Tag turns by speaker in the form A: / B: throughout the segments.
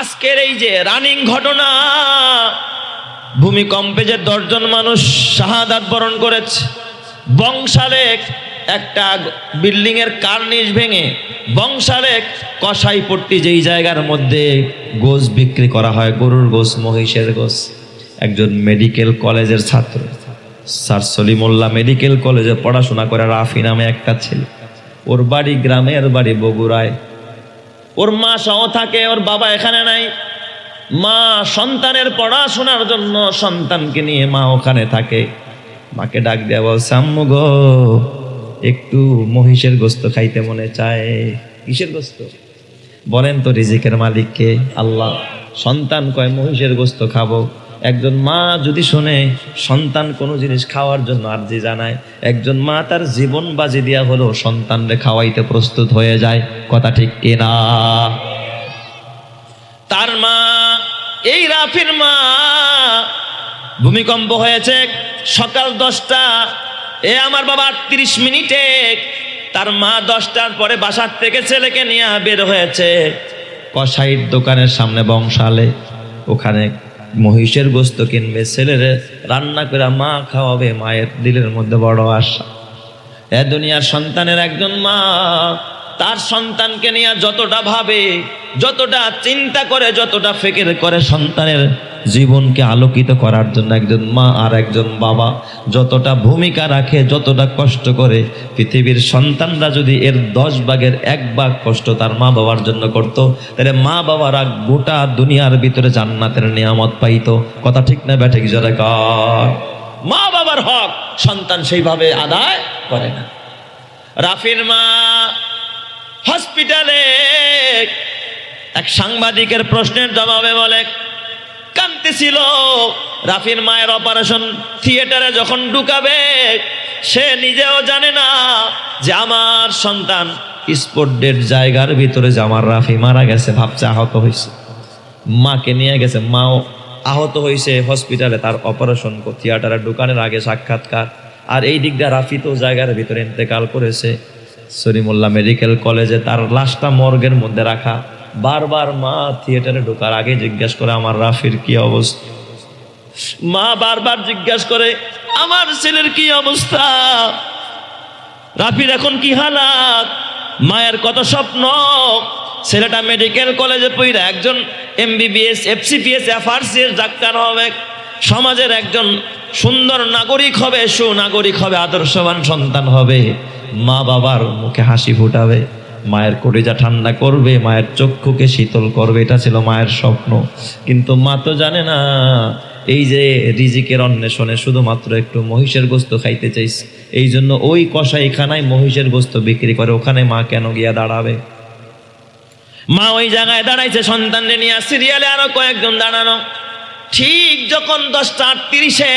A: আজকের এই যে রানিং ঘটনা, ভূমিকম্পে যে দশজন মানুষ শাহাদাত বরণ করেছে, বংশালেক একটা বিল্ডিং এর কার্নিশ ভেঙে বংশালেক কসাই পট্টি যেই জায়গার মধ্যে গোস বিক্রি করা হয়, গরুর গোস মহিষের গোস একজন মেডিকেল কলেজের ছাত্র। স্যার সলিমুল্লাহ মেডিকেল কলেজে পড়াশোনা করে রাফি নামে একটা ছেলে। ওর বাড়ি গ্রামে ওর বাড়ি বগুড়ায়। ওর মা সহ থাকে, ওর বাবা এখানে নাই। মা সন্তানের পড়াশোনার জন্য সন্তানকে নিয়ে মা ওখানে থাকে। মাকে ডাক দেওয়া বলছে, আম্মু গো, একটু মহিষের গোস্ত খাইতে মনে চায়। কিসের গোস্ত? বলেন তো রিজিকের মালিককে, আল্লাহ সন্তান কয় মহিষের গোস্ত খাব। একজন মা যদি শোনে, সন্তান কোনো জিনিস খাওয়ার জন্য আর্জি জানায়, একজন মা তার জীবন বাজি দিয়া হলো সন্তানরে খাওয়াইতে প্রস্তুত হয়ে যায়, কথা ঠিক কিনা? তার মা, এই রাফির মা, ভূমিকম্প হয়েছে সকাল দশটা, এ আমার বাবা আটত্রিশ মিনিটে, তার মা দশটার পরে বাসার থেকে ছেলেকে নিয়ে বের হয়েছে। কসাইর দোকানের সামনে বংশালে, ওখানে মহিষের গোস্ত কিনবে, ছেলের রান্না করে মা খাওয়াবে, মায়ের দিলের মধ্যে বড় আশা। এ দুনিয়ার সন্তানের একজন মা তার সন্তানকে নিয়ে যতটা ভাবে, যতটা চিন্তা করে, যতটা ফেকের করে সন্তানের জীবনকে আলোকিত করার জন্য একজন মা আর একজন বাবা যতটা ভূমিকা রাখে, যতটা কষ্ট করে, পৃথিবীর সন্তানরা যদি এর দশ ভাগের এক ভাগ কষ্ট তার মা বাবার জন্য করত, তাহলে মা বাবারা গোটা দুনিয়ার ভিতরে জান্নাতের নিয়ামত পাইতো। কথা ঠিক না ব্যাঠিক জোরে মা বাবার হক সন্তান সেইভাবে আদায় করে না। রাফির মা হসপিটালে এক সাংবাদিকের প্রশ্নের জবাবে বলে কাঁদতেছিল রাফির মায়ের অপারেশন থিয়েটারে যখন ঢুকাবে, সে নিজেও জানে না যে আমার সন্তান স্পোর্ট ডেট জায়গার ভিতরে যে আমার রাফি মারা গেছে, ভাবছে আহত হয়েছে। মাকে নিয়ে গেছে, মাও আহত হয়েছে হসপিটালে, তার অপারেশন থিয়েটারে ঢুকানোর আগে সাক্ষাৎকার। আর এই দিক দিয়ে রাফি তো জায়গার ভিতরে ইন্তেকাল করেছে। সরিমুল্লাহ মেডিকেল কলেজে তার লাশটা মর্গের মধ্যে রাখা। বারবার মা থিয়েটারে ঢোকার আগে জিজ্ঞেস করে, আমার রাফির কি অবস্থা? মা বারবার জিজ্ঞেস করে, আমার ছেলের কি অবস্থা? রাফির এখন কি হালাত? মায়ের কত স্বপ্ন? ছেলেটা মেডিকেল কলেজে পড়ে একজন এমবিবিএস, এফসিপিএস এফআরসিএস ডাক্তার হবে। সমাজের একজন সুন্দর নাগরিক হবে, সুনাগরিক হবে, আদর্শবান সন্তান হবে। মা বাবার মুখে হাসি ফুটাবে, মায়ের কলিজা ঠান্ডা করবে, মায়ের চক্ষুকে শীতল করবে, এটা ছিল মায়ের স্বপ্ন। কিন্তু মা তো জানে না, এই যে রিজিকের অন্বেষণে শুধুমাত্র একটু মহিষের গোস্ত খাইতে চাইছে এই জন্য ওই কষাইখানায় মহিষের গোস্ত বিক্রি করে, ওখানে মা কেন গিয়া দাঁড়াবে? মা ওই জায়গায় দাঁড়াইছে সন্তানরে নিয়ে সিরিয়ালে আরও কয়েকজন দাঁড়ানো। ঠিক যখন দশটা আটত্রিশে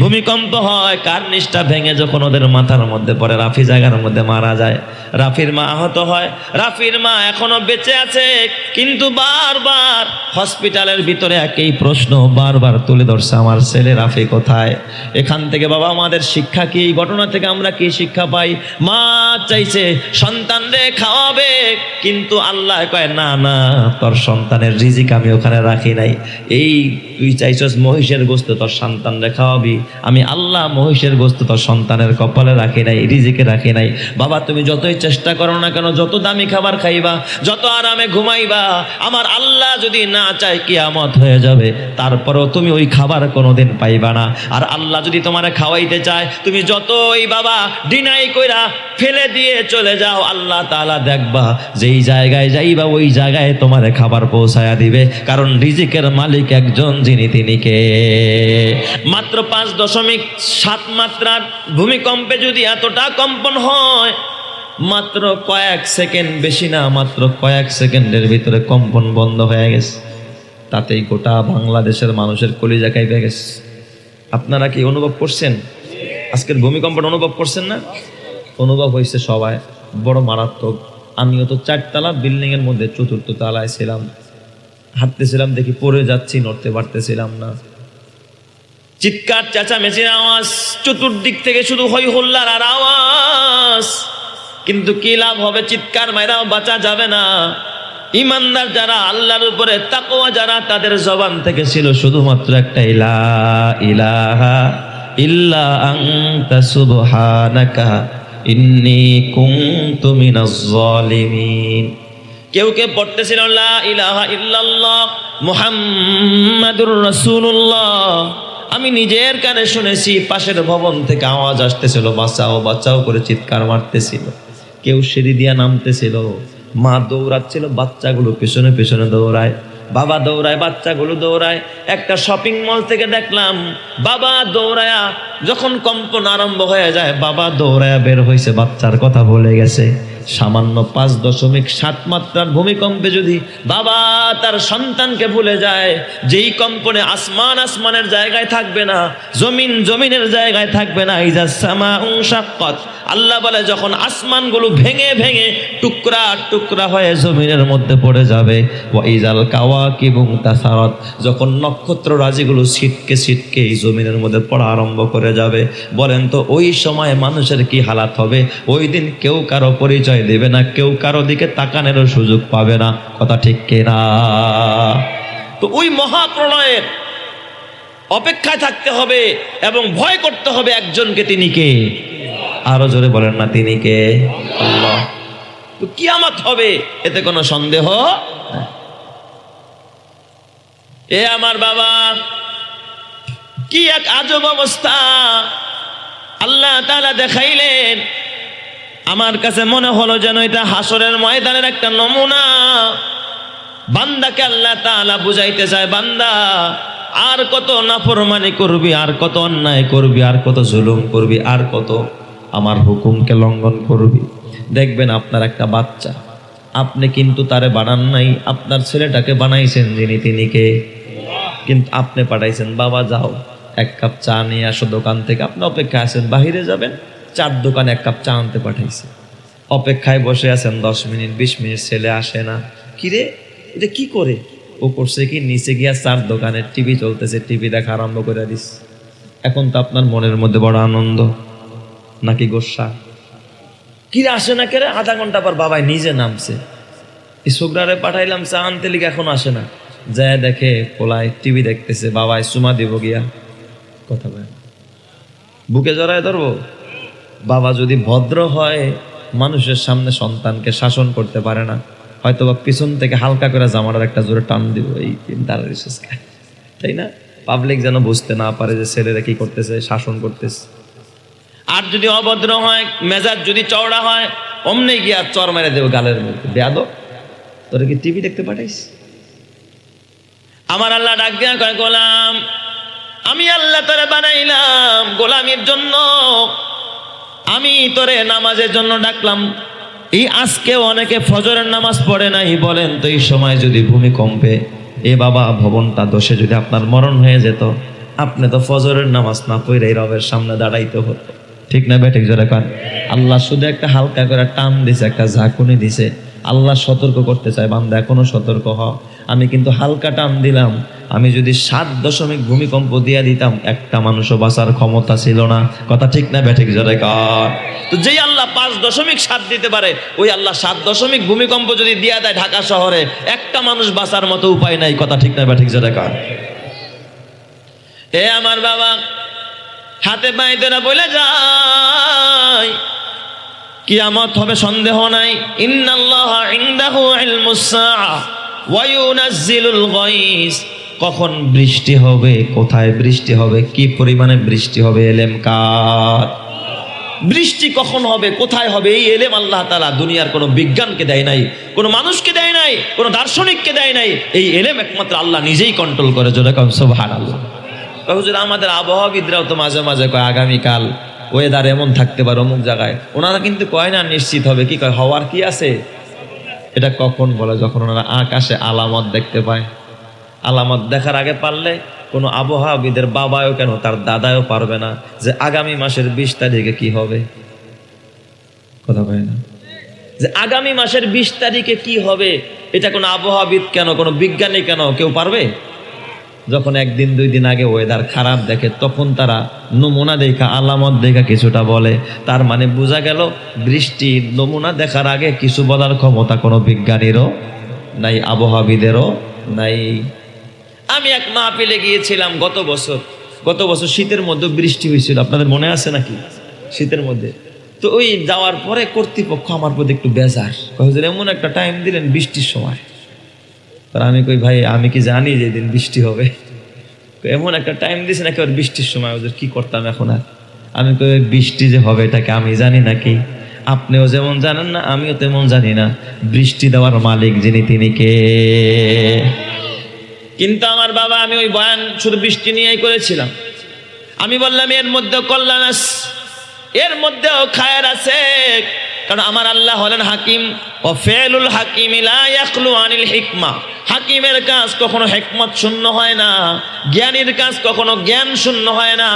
A: ভূমিকম্প হয়, কার নিষ্ঠা ভেঙে যখন ওদের মাথার মধ্যে পড়ে, রাফি জায়গার মধ্যে মারা যায়। রাফির মা আহত হয়। রাফির মা এখনও বেঁচে আছে, কিন্তু বারবার হসপিটালের ভিতরে একই প্রশ্ন বারবার তুলে ধরছে, আমার ছেলে রাফি কোথায়? এখান থেকে বাবা, আমাদের শিক্ষা কি? এই ঘটনা থেকে আমরা কি শিক্ষা পাই? মা চাইছে সন্তান রে খাওয়াবে। কিন্তু আল্লাহ কয়, না না, তোর সন্তানের রিজিক আমি ওখানে রাখি নাই। এই তুই চাইছস মহিষের গোস্ত, তোর সন্তান খাওয়াবি। আমি আল্লাহ মহিষের গোস্ত তোর সন্তানের কপালে রাখি নাই, রিজিকে রাখি নাই। বাবা, তুমি যতই চেষ্টা করো না কেন, যত দামি খাবার খাইবা, যত আরামে ঘুমাইবা, আমার আল্লাহ যদি না চায় কিয়ামত হয়ে যাবে, তারপরও তুমি ওই খাবার কোনোদিন পাইবা না। আর আল্লাহ যদি তোমারে খাওয়াইতে চায়, তুমি যতই বাবা, ডিনাই কইরা ফেলে দিয়ে চলে যাও, আল্লাহ তাআলা দেখবা, যেই জায়গায় যাইবা, ওই জায়গায় তোমারে খাবার পৌঁছায়া দিবে। কারণ রিজিকের মালিক একজন যিনি তিনি কে। মাত্র পাঁচ দশমিক সাত মাত্রার ভূমিকম্পে যদি এতটা কম্পন হয়, মাত্র কয়েক সেকেন্ড, বেশি না, মাত্র কয়েক সেকেন্ডের ভিতরে কম্পন বন্ধ হয়ে গেছে। তাতেই গোটা বাংলাদেশের মানুষের কলিজা কাইপে গেছে। আপনারা কি অনুভব করছেন? আজকের ভূমিকম্পটা অনুভব করছেন না? অনুভব হয়েছে সবাই, বড় মারাত্মক। আমিও তো চারতলা বিল্ডিং এর মধ্যে চতুর্থ তলায় ছিলাম। হাঁটতেছিলাম, দেখি পড়ে যাচ্ছি, নড়তে পারতেছিলাম না। চিৎকার, চেঁচামেচির আওয়াজ, চতুর্দিক থেকে শুধু হই হল্লার আর আওয়াজ। কিন্তু কি লাভ হবে? চিৎকার মাইরাও বাঁচা যাবে না। ইমানদার যারা, আল্লাহর উপরে, তাকওয়া যারা, তাদের জবান থেকে ছিল শুধুমাত্র একটা, ইলা ইলাহা ইল্লা আনতা সুবহানাকা, ইন্নী কুনতু মিনাজ জালিমিন কেউ কেউ পড়তেছিল ইলাহা ইল্লাল্লাহ আমি নিজের কানে শুনেছি, পাশের ভবন থেকে আওয়াজ আসতেছিল, বাঁচাও বাঁচাও করে চিৎকার মারতেছিল। কেউ সিঁড়ি দিয়া নামতেছিল, মা দৌড়াচ্ছিল, বাচ্চাগুলো পেছনে পেছনে দৌড়ায়, বাবা দৌড়ায়, বাচ্চাগুলো দৌড়ায়। একটা শপিং মল থেকে দেখলাম, বাবা দৌড়ায়া, যখন কম্পন আরম্ভ হয়ে যায়, বাবা দৌড়ায়া বের হয়েছে বাচ্চার কথা বলে গেছে। সামান্য পাঁচ দশমিক সাত মাত্রার ভূমিকম্পে যদি বাবা তার সন্তানকে ভুলে যায়, যেই কম্পনে আসমান আসমানের জায়গায় থাকবে না, জমিন জমিনের জায়গায় থাকবে না, ইজা সামা উংসাক্কত আল্লাহ বলে, যখন আসমানগুলো ভেঙে ভেঙে টুকরা টুকরা হয়ে জমিনের মধ্যে পড়ে যাবে ইজাল কাওয়া কিবুং তাসারত যখন নক্ষত্র রাজিগুলো ছিটকে ছিটকে এই জমিনের মধ্যে পড়া আরম্ভ করে যাবে, বলেন তো ওই সময় মানুষের কি হালাত হবে? ওই দিন কেউ কারও পরিচয় দেবে না, কেউ কারও দিকে তাকানেরও সুযোগ পাবে না। কথা ঠিক কিনা? তো ওই মহাপ্রলয়ের অপেক্ষায় থাকতে হবে এবং ভয় করতে হবে একজনকে, তিনি কে? আরও জোরে বলেন না, তিনি কে? আল্লাহ। তো কিয়ামত হবে, এতে কোনো সন্দেহ এ আমার বাবা, কি এক আজব অবস্থা। আল্লাহ তাআলা দেখাইলেন আমার কাছে মনে হলো যেন এটা হাসরের ময়দানের একটা নমুনা। বান্দাকে আল্লাহ তাআলা বুঝাইতে চায়, বান্দা, আর কত নাফরমানি করবি, আর কত অন্যায় করবি, আর কত জুলুম করবি, আর কত আমার হুকুমকে লঙ্ঘন করবি। দেখবেন আপনার একটা বাচ্চা, আপনি কিন্তু তারে বানান নাই, আপনার ছেলেটাকে বানাইছেন যিনি তিনি কে? কিন্তু আপনি পাঠাইছেন, বাবা যাও, এক কাপ চা নিয়ে আসো দোকান থেকে, আপনি অপেক্ষা আছেন, বাহিরে যাবেন। চার দোকানে এক কাপ চা আনতে পাঠাইছে। অপেক্ষায় বসে আছেন দশ মিনিট, বিশ মিনিট, ছেলে আসে না। কিরে, এটা কি করে? ও করছে কি, নিচে গিয়া চার দোকানে টিভি চলতেছে, টিভি দেখা আরম্ভ করে দিস। এখন তো আপনার মনের মধ্যে বড় আনন্দ। নাকি গোসা? কিরে, আসে না কেরে? আধা ঘণ্টা পর বাবাই নিজে নামছে। এই পাঠাইলাম, চা আনতে লিগে এখন আসে না। যায় দেখে পোলায় টিভি দেখতেছে বাবাই সুমা দিব গিয়া। কথা বলে বুকে জড়ায় ধরবো? বাবা যদি ভদ্র হয়, মানুষের সামনে সন্তানকে শাসন করতে পারে না। হয়তো বা পিছন থেকে হালকা করে জামাটার একটা জোরে টান দিব এই রিসোর্স তাই না? পাবলিক যেন বুঝতে না পারে যে ছেলেরা কি করতেছে, শাসন করতেছে। আর যদি অভদ্র হয়, মেজাজ যদি চওড়া হয়, অমনে গিয়া চর মেরে দেবে গালের মধ্যে। বেয়াদ তোরা কি টিভি দেখতে পাঠাইস? আমার আল্লাহ ডাক দিয়া কয়, গোলাম, আমি আল্লাহ তোরে বানাইলাম গোলামির জন্য। আমি তোরে নামাজের জন্য ডাকলাম। এই আজকেও অনেকে ফজরের নামাজ পড়ে নাই, বলেন তো এই সময় যদি ভূমিকম্পে। এ বাবা, ভবনটা দোষে যদি আপনার মরণ হয়ে যেত, আপনি তো ফজরের নামাজ না পড়ে এই রবের সামনে দাঁড়াইতে হতো। ঠিক না বেঠিক জোরে কান? আল্লাহ শুধু একটা হালকা করে টান দিছে, একটা ঝাঁকুনি দিছে। আল্লাহ সতর্ক করতে চায়, বান্দা, এখনও সতর্ক হ। আমি কিন্তু হালকা টান দিলাম। আমি যদি সাত দশমিক ভূমিকম্প দিয়া দিতাম, একটা মানুষও বাঁচার ক্ষমতা ছিল না। কথা ঠিক না ব্যাঠিক জোরে কার। তো যেই আল্লাহ পাঁচ দশমিক সাত দিতে পারে, ওই আল্লাহ সাত দশমিক ভূমিকম্প যদি দিয়া দেয় ঢাকা শহরে, একটা মানুষ বাঁচার মতো উপায় নাই। কথা ঠিক না ব্যাঠিক জোরে কার। এ আমার বাবা, হাতে পায়ে তোরা বলে যায় কিয়ামত হবে, সন্দেহ নাই। কখন বৃষ্টি হবে, কোথায় বৃষ্টি হবে, কি পরিমাণে বৃষ্টি হবে, এলেম কার? বৃষ্টি কখন হবে, কোথায় হবে, এই এলেম আল্লাহ তাআলা দুনিয়ার কোনো বিজ্ঞানকে দেয় নাই, কোনো মানুষকে দেয় নাই, কোনো দার্শনিককে দেয় নাই। এই এলেম একমাত্র আল্লাহ নিজেই কন্ট্রোল করে, জোরে কম সুবহানাল্লাহ। হুজুর, আমাদের আবহাওয়াবিদরাও তো মাঝে মাঝে কয়, আগামীকাল ওয়েদার এমন থাকতে পারে অমুক জায়গায়। ওনারা কিন্তু কয় না, নিশ্চিত হবে। কি কয়, হওয়ার কি আছে? এটা কখন বলে? যখন ওনারা আকাশে আলামত দেখতে পায়। আলামত দেখার আগে পারলে কোনো আবহাওয়াবিদের বাবাও কেন, তার দাদাও পারবে না যে আগামী মাসের বিশ তারিখে কি হবে। কথা কয় না। যে আগামী মাসের বিশ তারিখে কি হবে, এটা কোনো আবহাওয়াবিদ কেন, কোনো বিজ্ঞানী কেন, কেউ পারবে? যখন একদিন, দুই দিন আগে ওয়েদার খারাপ দেখে, তখন তারা নমুনা দেখা, আলামত দেখা কিছুটা বলে। তার মানে বোঝা গেল, বৃষ্টি নমুনা দেখার আগে কিছু বলার ক্ষমতা কোনো বিজ্ঞানীরও নাই, আবহাওয়াবিদেরও নাই। আমি এক মাহফিলে গিয়েছিলাম গত বছর। গত বছর শীতের মধ্যে বৃষ্টি হয়েছিল। আপনাদের মনে আছে নাকি? শীতের মধ্যে। তো ওই যাওয়ার পরে কর্তৃপক্ষ আমার প্রতি একটু বেজার। এমন একটা টাইম দিলেন বৃষ্টির সময়। আর আমি কই, ভাই, আমি কি জানি যে দিন বৃষ্টি হবে? এমন একটা টাইম দিয়েছে নাকি ওর বৃষ্টির সময়, ওদের কি করতাম এখন আর? আমি কই বৃষ্টি যে হবে, এটাকে আমি জানি নাকি? আপনিও যেমন জানেন না, আমিও তেমন জানি না। বৃষ্টি দেওয়ার মালিক যিনি, তিনি কে? কিন্তু আমার বাবা, আমি ওই বয়ান শুধু বৃষ্টি নিয়েই করেছিলাম। আমি বললাম, এর মধ্যে কল্যাণ এর মধ্যেও খায়ের আছে। কারণ আমার আল্লাহ হলেন হাকিম। ও ফেলুল হাকিম আনিল হিকমা। হাকিমের কাজ কখনো হেকমত শূন্য হয় না, জ্ঞানীর কাজ কখনো জ্ঞান শূন্য হয় না।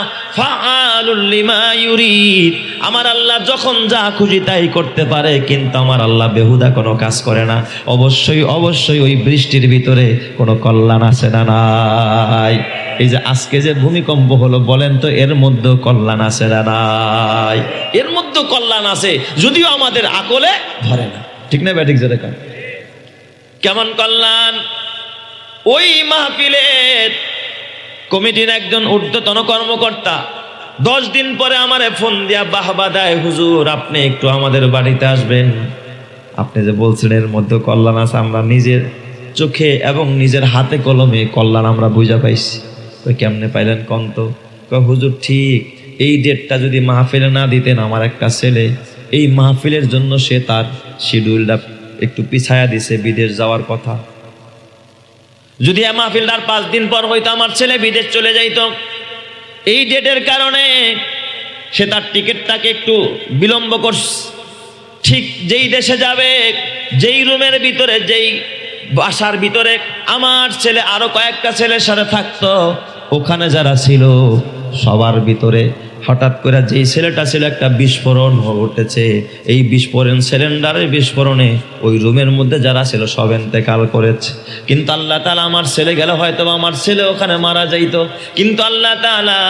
A: আমার আল্লাহ যখন যা খুশি তাই করতে পারে, কিন্তু আমার আল্লাহ বেহুদা কোনো কাজ করে না। অবশ্যই অবশ্যই ওই বৃষ্টির ভিতরে কোনো কল্যাণ আছে না নাই? এই যে আজকে যে ভূমিকম্প হলো, বলেন তো এর মধ্যেও কল্যাণ আছে না নাই? এর মধ্যে কল্যাণ আছে, যদিও আমাদের আকলে ধরে না। ঠিক না ব্যাটিক যেটা কান? কেমন কল্যাণ? ওই মাহফিলের কমিটির একজন ঊর্ধ্বতন কর্মকর্তা, দশ দিন পরে আমার ফোন দিয়া বাহবা দেয় হুজুর, আপনি একটু আমাদের বাড়িতে আসবেন। আপনি যে বলছেন, এর মধ্যে কল্যাণ আছে, আমরা নিজের চোখে এবং নিজের হাতে কলমে কল্যাণ আমরা বুঝা পাইছি। কই কেমনে পাইলেন কন্ত হুজুর, ঠিক। এই ডেটটা যদি মাহফিলে না দিতেন আমার একটা ছেলে, এই মাহফিলের জন্য সে তার শিডিউলটা একটু পিছায়া দিছে বিদেশ যাওয়ার কথা। যদি মাহফিলটার পাঁচ দিন পর হয়তো আমার ছেলে বিদেশ চলে যাইত। এই ডেটের কারণে সে তার টিকিটটাকে একটু বিলম্ব করছে। ঠিক যেই দেশে যাবে, যেই রুমের ভিতরে, যেই বাসার ভিতরে আমার ছেলে, আরও কয়েকটা ছেলের সাথে থাকতো, ওখানে যারা ছিল, সবার ভিতরে হঠাৎ করে যেই ছেলেটা ছিল একটা বিস্ফোরণ উঠেছে। এই বিস্ফোরণ সিলিন্ডারের বিস্ফোরণে ওই রুমের মধ্যে যারা ছিল সব এতেকাল করেছে। কিন্তু আল্লাহ তালা আমার ছেলে গেলে হয়তো আমার ছেলে ওখানে মারা যাইত। কিন্তু আল্লাহ তালা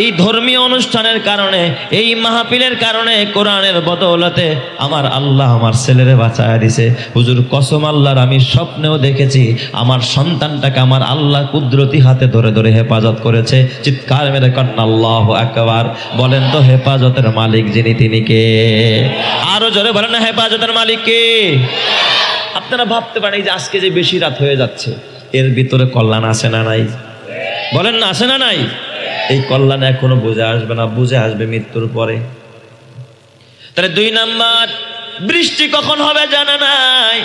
A: এই ধর্মীয় অনুষ্ঠানের কারণে, এই মাহফিলের কারণে, কোরআনের বদৌলতে আমার আল্লাহ আমার ছেলেরে বাঁচায় দিছে। হুজুর, কসম আল্লাহর আমি স্বপ্নেও দেখেছি, আমার সন্তানটাকে আমার আল্লাহ কুদরতি হাতে ধরে ধরে হেফাজত করেছে। চিৎকার মেরে কন্যা আল্লাহ একবার বলেন তো হেফাজতের মালিক যিনি তিনি কে? আরও জোরে বলেন না হেফাজতের মালিক কে? আপনারা ভাবতে পারেন যে আজকে যে বেশি রাত হয়ে যাচ্ছে, এর ভিতরে কল্যাণ আছে না নাই? বলেন না, আছে না নাই? এই কল্যাণ এখনও বুঝে আসবে না, বুঝে আসবে মৃত্যুর পরে। তাহলে দুই নাম্বার, বৃষ্টি কখন হবে জানা নাই?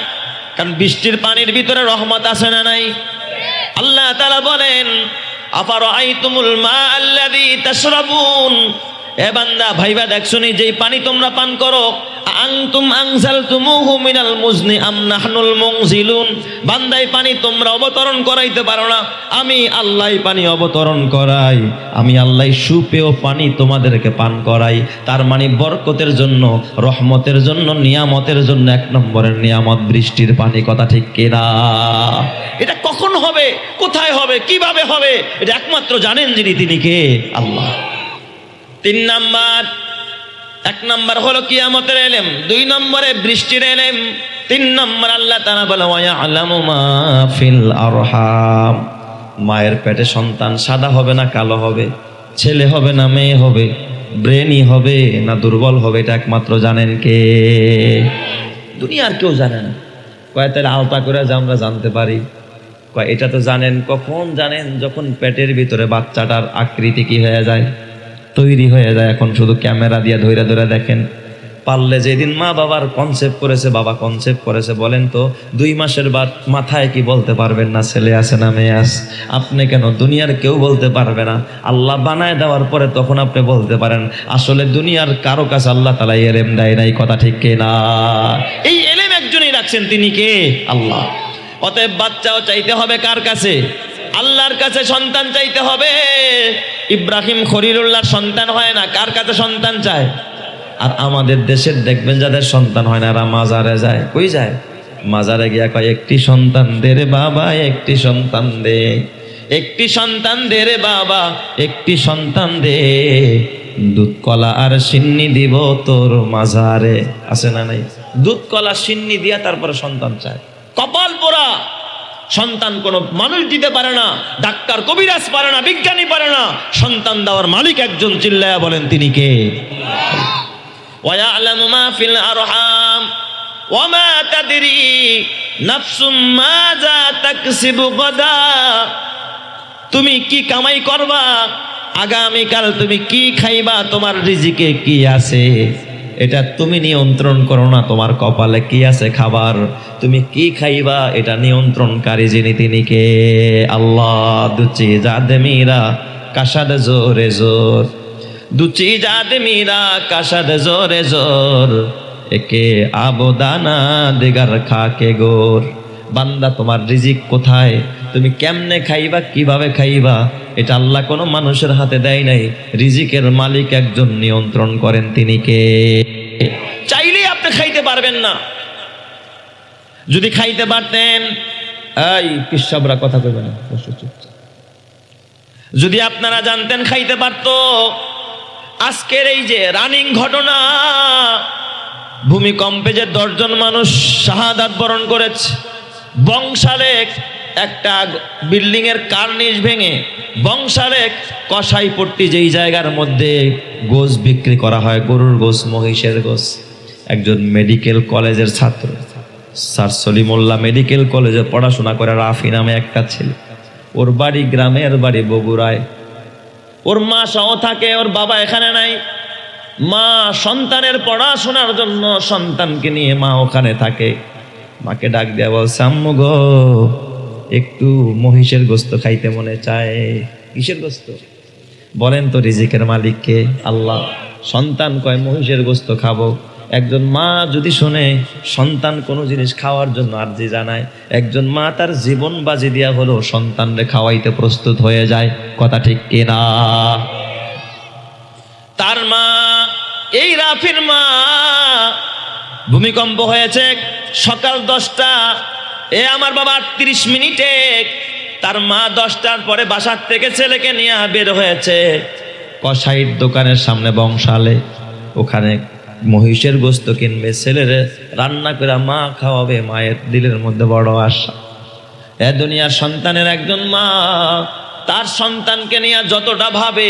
A: কারণ বৃষ্টির পানির ভিতরে রহমত আছে না নাই? আল্লাহ তাআলা বলেন আফার আইতুমুল মা আল্লাযী তাশরাবুন? এ বান্দা, ভাইবা দেখছনি যেই পানি তোমরা পান মুজনি আম পানি তোমরা অবতরণ করাইতে পারো না, আমি আল্লাহই পানি অবতরণ করাই, আমি আল্লাহ সুপেয় পানি তোমাদেরকে পান করাই, তার মানে বরকতের জন্য, রহমতের জন্য, নিয়ামতের জন্য এক নম্বরের নিয়ামত বৃষ্টির পানি, কথা ঠিক কিনা? এটা কখন হবে? কোথায় হবে? কীভাবে হবে? এটা একমাত্র জানেন যিনি, তিনি কে? আল্লাহ। তিন নাম্বার। এক নাম্বার হলো কিয়ামতের এলেম, দুই নম্বরে বৃষ্টির এলেম, তিন নম্বর আল্লাহ তারা বলে মায়ের পেটে সন্তান সাদা হবে না কালো হবে? ছেলে হবে না মেয়ে হবে? ব্রেনই হবে না দুর্বল হবে? এটা একমাত্র জানেন কে? দুনিয়ার কেউ জানে না। কয়, তাহলে আলতা করে আমরা জানতে পারি। এটা তো জানেন, কখন জানেন যখন পেটের ভিতরে বাচ্চাটার আকৃতি কি হয়ে যায়? তৈরি হয়ে যায় এখন শুধু ক্যামেরা দিয়ে ধরে ধরে দেখেন। পারলে যেদিন মা বাবার কনসেপ্ট করেছে, বাবা কনসেপ্ট করেছে, বলেন তো, দুই মাসের বাদ মাথায় কি বলতে পারবেন না, ছেলে আছে না মেয়ে আছে? আপনি কেন দুনিয়ার কেউ বলতে পারবে না? আল্লাহ বানায় দেওয়ার পরে তখন আপনি বলতে পারেন, আসলে দুনিয়ার কারও কাছে আল্লাহ তালা এলেম দেয় নাই, কথা ঠিক কে না এই এলেম একজনই রাখছেন, তিনি কে? আল্লাহ। অতএব বাচ্চাও চাইতে হবে কার কাছে? আল্লাহর কাছে সন্তান চাইতে হবে। ইব্রাহিম খরিরুল্লাহর সন্তান হয় না, কার কাছে সন্তান চায়? আর আমাদের দেশের দেখবেন যাদের সন্তান হয় না মাজারে যায়। কই যায়? মাজারে গিয়া কয়, একটি সন্তান দে রে বাবা, একটি সন্তান দে। একটি সন্তান দে রে বাবা, একটি সন্তান দে। দুধ, কলা আর সিন্নি দিব তোর মাজারে। আছে না নাই? দুধ, কলা, সিন্নি দিয়া তারপরে সন্তান চায়। কপাল পোড়া। সন্তান কোনো মানুষ দিতে পারে না, ডাক্তার, কবিরাজ পারে না, বিজ্ঞানী পারে না। সন্তান দেওয়ার মালিক একজন চিল্লায়া বলেন, তিনি কে? তুমি কি কামাই করবা? আগামীকাল তুমি কি খাইবা? তোমার রিজিকে কি আছে? এটা তুমি নিয়ন্ত্রণ করো না তোমার কপালে কি আছে খাবার? তুমি কি খাইবা? এটা নিয়ন্ত্রণকারী যিনি তিনি কে? আল্লাহ, দুচি জাদে মীরা, কাসাদ জোরে জোর। দুচি জাদে মীরা, কাসাদ জোরে জোর। একে আবদানা, দিগার খাকে গোর। বান্দা, তোমার রিজিক কোথায়? তুমি কেমনে খাইবা, কীভাবে খাইবা? এটা আল্লাহ কোনো মানুষের হাতে দেয় নাই। রিজিকের মালিক একজন, নিয়ন্ত্রণ করেন তিনি কে? চাইলেই আপনি খাইতে পারবেন না। যদি খাইতে পারতেন, এই পিসাবরা কথা কইবে যদি আপনারা জানতেন খাইতে পারতো, আজকের এই যে রানিং ঘটনা, ভূমিকম্পে যে দশজন মানুষ শাহাদাত বরণ করেছে বংশালেক একটা বিল্ডিং এর কার্নিশ ভেঙে বংশালেক কসাইপট্টি যেই জায়গার মধ্যে গোস বিক্রি করা হয়, গরুর গোস মহিষের গোস একজন মেডিকেল কলেজের ছাত্র। স্যার সলিমুল্লাহ মেডিকেল কলেজে পড়াশোনা করে রাফি নামে একটা ছেলে। ওর বাড়ি গ্রামের বাড়ি বগুড়ায়। ওর মা সহ থাকে, ওর বাবা এখানে নাই। মা সন্তানের পড়াশোনার জন্য সন্তানকে নিয়ে মা ওখানে থাকে। মাকে ডাক দেওয়া বলছে আম্মু গো, একটু মহিষের গোস্ত খাইতে মনে চায়। কিসের গোস্ত? বলেন তো রিজিকের মালিককে, আল্লাহ সন্তান কয় মহিষের গোস্ত খাব। একজন মা যদি শুনে, সন্তান কোনো জিনিস খাওয়ার জন্য আর্জি জানায়। একজন মা তার জীবন বাজি দিয়া হলো সন্তানরে খাওয়াইতে প্রস্তুত হয়ে যায়। কথা ঠিক কিনা? তার মা, এই রাফির মা ভূমিকম্প হয়েছে সকাল দশটা। এ আমার বাবা আটত্রিশ মিনিটে, তার মা দশটার পরে বাসার থেকে ছেলেকে নিয়ে বের হয়েছে। কসাইর দোকানের সামনে বংশালে, ওখানে মহিষের গোস্ত কিনবে, ছেলেরে রান্না করে মা খাওয়াবে, মায়ের দিলের মধ্যে বড় আশা। এ দুনিয়ার সন্তানের একজন মা তার সন্তানকে নিয়ে যতটা ভাবে,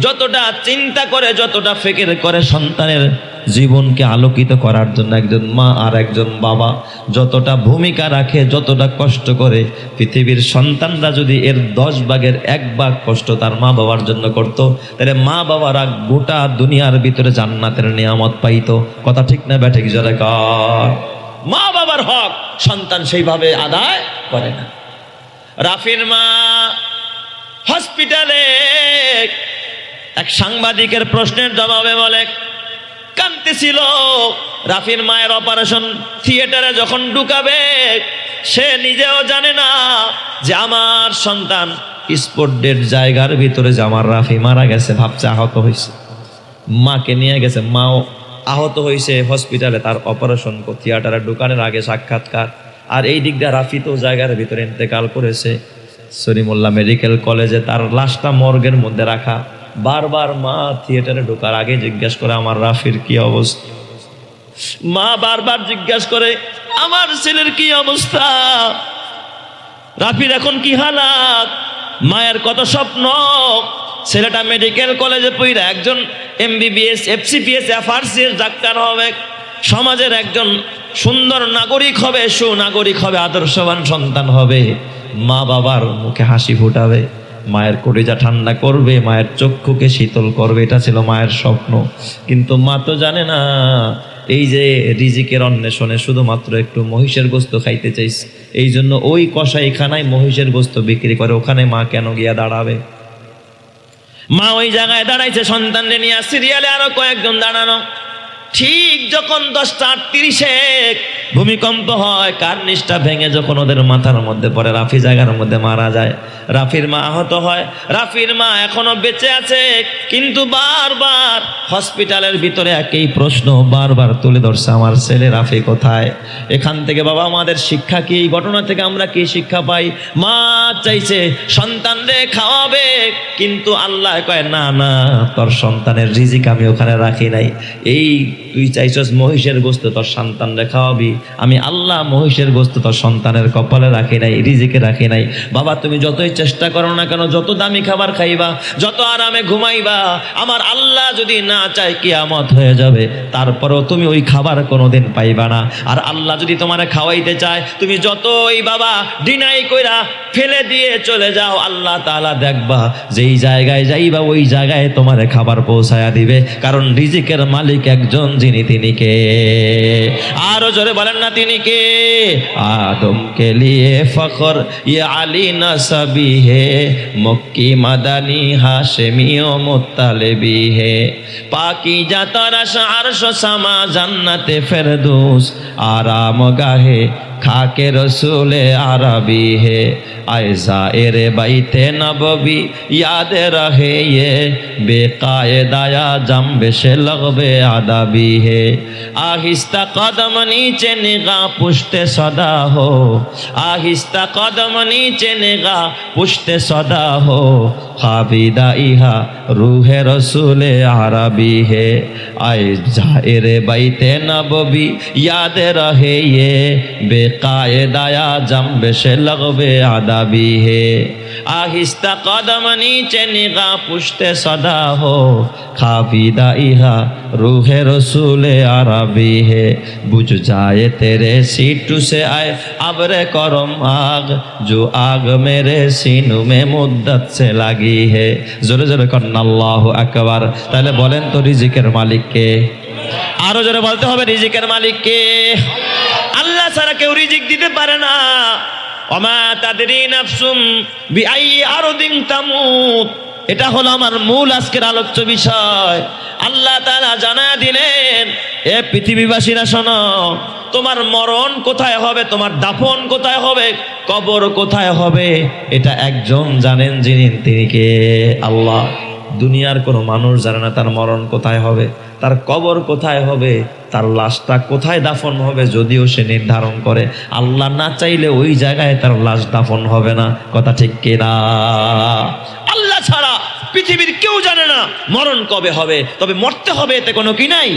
A: যতটা চিন্তা করে, যতটা ফেকের করে সন্তানের জীবনকে আলোকিত করার জন্য একজন মা আর একজন বাবা যতটা ভূমিকা রাখে, যতটা কষ্ট করে, পৃথিবীর সন্তানরা যদি এর দশ ভাগের এক ভাগ কষ্ট তার মা বাবার জন্য করত, তাহলে মা বাবারা গোটা দুনিয়ার ভিতরে জান্নাতের নিয়ামত পাইতো। কথা ঠিক না ব্যাঠে কি কর। মা বাবার হক সন্তান সেইভাবে আদায় করে না। রাফির মা হসপিটালে এক সাংবাদিকের প্রশ্নের জবাবে বলে কাঁদতেছিল রাফির মায়ের অপারেশন থিয়েটারে যখন ঢুকাবে, সে নিজেও জানে না যে আমার সন্তান স্পোর্ট ডেট জায়গার ভিতরে যে আমার রাফি মারা গেছে, ভাবছে আহত হয়েছে। মাকে নিয়ে গেছে, মাও আহত হয়েছে হসপিটালে, তার অপারেশন থিয়েটারে ঢুকানোর আগে সাক্ষাৎকার। আর এই দিক দিয়ে রাফি তো জায়গার ভিতরে ইন্তেকাল করেছে। সরিমুল্লাহ মেডিকেল কলেজে তার লাশটা মর্গের মধ্যে রাখা। বারবার মা থিয়েটারে ঢোকার আগে জিজ্ঞেস করে, আমার রাফির কি অবস্থা? মা বারবার জিজ্ঞাসা করে, আমার ছেলের কি অবস্থা? রাফির এখন কি হালাত? মায়ের কত স্বপ্ন? ছেলেটা মেডিকেল কলেজে পড়ে একজন এমবিবিএস, এফসিপিএস এফআরসিএস ডাক্তার হবে। সমাজের একজন সুন্দর নাগরিক হবে, সুনাগরিক হবে, আদর্শবান সন্তান হবে। মা বাবার মুখে হাসি ফুটাবে, মায়ের কলিজা ঠান্ডা করবে, মায়ের চক্ষুকে শীতল করবে, এটা ছিল মায়ের স্বপ্ন। কিন্তু মা তো জানে না, এই যে রিজিকের অন্বেষণে শুধুমাত্র একটু মহিষের গোস্ত খাইতে চাইছে, এই জন্য ওই কষাইখানায় মহিষের গোস্ত বিক্রি করে ওখানে মা কেন গিয়া দাঁড়াবে? মা ওই জায়গায় দাঁড়াইছে, সন্তানরে নিয়ে সিরিয়ালে আরও কয়েকজন দাঁড়ানো। ঠিক যখন দশটা আটত্রিশে ভূমিকম্প হয়, কার নিষ্ঠা ভেঙে যখন ওদের মাথার মধ্যে পড়ে, রাফি জায়গার মধ্যে মারা যায়। রাফির মা আহত হয়। রাফির মা এখনও বেঁচে আছে, কিন্তু বারবার হসপিটালের ভিতরে একই প্রশ্ন বারবার তুলে ধরছে, আমার ছেলে রাফি কোথায়? এখান থেকে বাবা, আমাদের শিক্ষা কি? এই ঘটনা থেকে আমরা কি শিক্ষা পাই? মা চাইছে, সন্তানরে খাওয়াবে। কিন্তু আল্লাহ কয়, না না, তোর সন্তানের রিজিক আমি ওখানে রাখি নাই। এই তুই চাইছস মহিষের গোস্ত, তোর সন্তানরে খাওয়াবি। আমি আল্লাহ মহিষের গোস্ত তোর সন্তানের কপালে রাখি নাই, রিজিকে রাখি নাই। বাবা, তুমি যতই চেষ্টা করো না কেন, যত দামি খাবার খাইবা, যত আরামে ঘুমাইবা, আমার আল্লাহ যদি না চায় কিয়ামত হয়ে যাবে, তারপরেও তুমি ওই খাবার কোনোদিন পাইবা না। আর আল্লাহ যদি তোমার খাওয়াইতে চায়, তুমি যতই বাবা, ডিনাই কইরা ফেলে দিয়ে চলে যাও, আল্লাহ তাআলা দেখবা, যেই জায়গায় যাইবা, ওই জায়গায় তোমার খাবার পৌঁছায়া দিবে। কারণ রিজিকের মালিক একজন যিনি তিনি কে? আরও জোরে বলেন না তিনি কে? আদম কে লিয়ে ফখর ইয়ে আলী নসবি হে, মক্কি মাদানি হাশেমি ও মুত্তালেবি হে। পাকি জাতারাস আরশ সামা জান্নাতে ফেরদৌস, আরাম গাহে खाके रसूले आरबी है। ऐसा एरे थे नबी याद रहे ये। बेकायदाया जम बेशे लगबे आदाबी है। आहिस्ता कदम नीचे निगा पुछते सदा हो। आहिस्ता कदम नीचे निगा पुछते सदा हो। खाबीदा इहा रूहे रसूले आरबी हे। आय जा एरे बैते नबी याद रहे ये। बे কায়দায়া জাম্বে সে লগবে আদাবি হে। আহিস্তা কদম নিচে নিগা পুষতে সদা হো। খাবি দা ইহা রুহে রসুলে আরবি হে। বুঝ যায় তেরে সিটু সে আয় আবরে করম আগ। জো আগ মেরে সিনু মে মুদ্দত সে লাগি হে। জোরে জোরে কন্নাল্লাহ একবার তাহলে বলেন তো রিজিকের মালিককে। আরও জোরে বলতে হবে রিজিকের মালিককে। ছাড়া কেউ রিজিক দিতে পারে না। অমা আরদিন তামুত। এটা হলো আমার মূল আজকের আলোচ্য বিষয়। আল্লাহ তারা জানা দিলেন, এ পৃথিবীবাসীরা শোনো, তোমার মরণ কোথায় হবে, তোমার দাফন কোথায় হবে, কবর কোথায় হবে, এটা একজন জানেন যিনি, তিনি কে? আল্লাহ। দুনিয়ার কোনো মানুষ জানে না তার মরণ কোথায় হবে। তার কবর কোথায় হবে? তার লাশটা কোথায় দাফন হবে যদিও সে নির্ধারণ করে। আল্লাহ না চাইলে ওই জায়গায় তার লাশ দাফন হবে না। কথা ঠিক কেনা আল্লাহ ছাড়া পৃথিবীর কেউ জানে না মরণ কবে হবে, তবে মরতে হবে এতে কোনো কি নাই।